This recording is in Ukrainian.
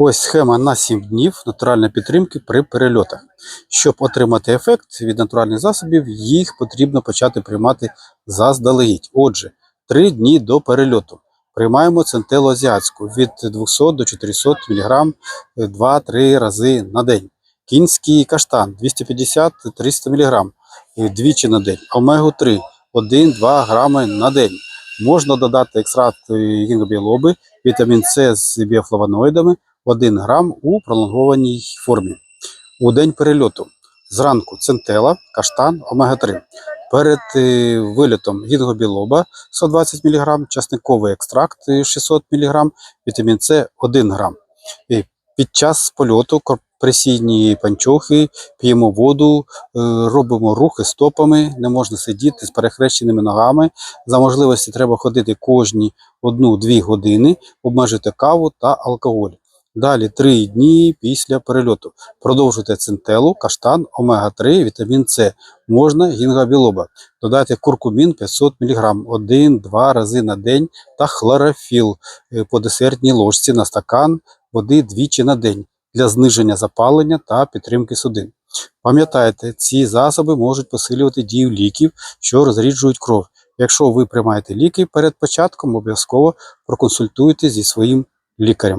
Ось схема на 7 днів натуральної підтримки при перельотах. Щоб отримати ефект від натуральних засобів, їх потрібно почати приймати заздалегідь. Отже, 3 дні до перельоту. Приймаємо центелу азіатську від 200 до 400 мг 2-3 рази на день. Кінський каштан 250-300 мг двічі на день. Омегу 3 1-2 грами на день. Можна додати екстракт гінгобілоби, вітамін С з біофлавоноїдами 1 грам у пролонгованій формі. У день перельоту зранку центела, каштан, омега-3. Перед е, вильотом гінгобілоба 120 мг, часниковий екстракт е, 600 мг, вітамін С 1 грам. І під час польоту компресійні панчохи, п'ємо воду, е, робимо рухи стопами, не можна сидіти з перехрещеними ногами. За можливості треба ходити кожні 1-2 години, обмежити каву та алкоголь. Далі 3 дні після перельоту. Продовжуйте центелу, каштан, омега-3, вітамін С. Можна гінгабілоба. Додайте куркумін 500 мг 1-2 рази на день та хлорофіл е, по десертній ложці на стакан води двічі на день для зниження запалення та підтримки судин. Пам'ятайте, ці засоби можуть посилювати дію ліків, що розріджують кров. Якщо ви приймаєте ліки перед початком, обов'язково проконсультуйтесь зі своїм лікарем.